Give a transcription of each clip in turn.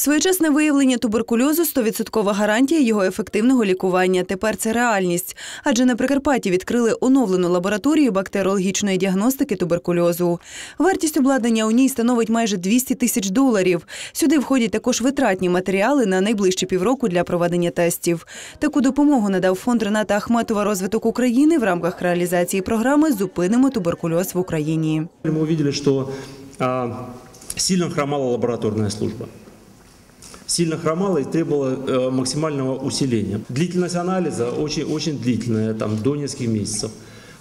Своєчасне виявлення туберкульозу 100% гарантія його ефективного лікування. Тепер це реальність. Адже на Прикарпатті відкрили оновлену лабораторію бактеріологічної діагностики туберкульозу. Вартість обладнання у ній становить майже 200 тисяч доларів. Сюди входять також витратні матеріали на найближчі півроку для проведення тестів. Таку допомогу надав фонд Рената Ахметова розвиток України в рамках реалізації програми Зупинимо туберкульоз в Україні. Увидели, что а, сильно хромала лабораторная служба. Сильно хромала и требовала э, максимального усиления. Длительность анализа очень, очень длительная, там, до нескольких месяцев,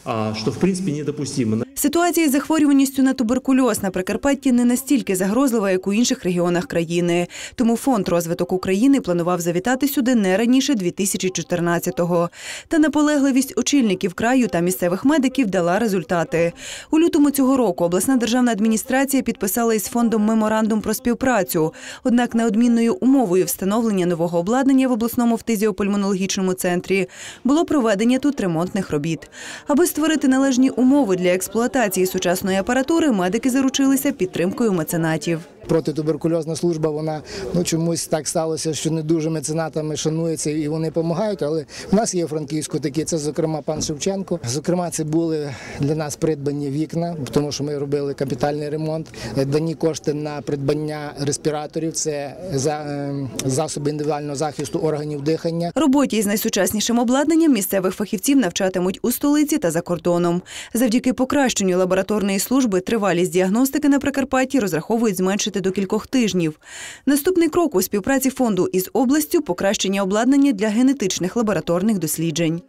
что в принципе недопустимо. Ситуація із захворюваністю на туберкульоз на Прикарпатті не настільки загрозлива, як у інших регіонах країни. Тому фонд розвиток України планував завітати сюди не раніше 2014-го. Та наполегливість очільників краю та місцевих медиків дала результати. У лютому цього року обласна державна адміністрація підписала із фондом меморандум про співпрацю. Однак неодмінною умовою встановлення нового обладнання в обласному фтизіопульмонологічному центрі було проведення тут ремонтних робіт. Аби створити належні умови для експлуатації сучасної апаратури, медики заручилися підтримкою меценатів. Протитуберкульозна служба, вона ну чомусь так сталося, що не дуже меценатами шанується і вони допомагають. Але в нас є Франківську такі, це зокрема пан Шевченко. Зокрема, це були для нас придбані вікна, тому що ми робили капітальний ремонт. Дані кошти на придбання респіраторів. Це е, засоби індивідуального захисту органів дихання. Роботі із найсучаснішим обладнанням місцевих фахівців навчатимуть у столиці та за кордоном. Завдяки покращенню лабораторної служби тривалість діагностики на Прикарпатті розраховують зменшити до кількох тижнів. Наступний крок у співпраці фонду із областю покращення обладнання для генетичних лабораторних досліджень.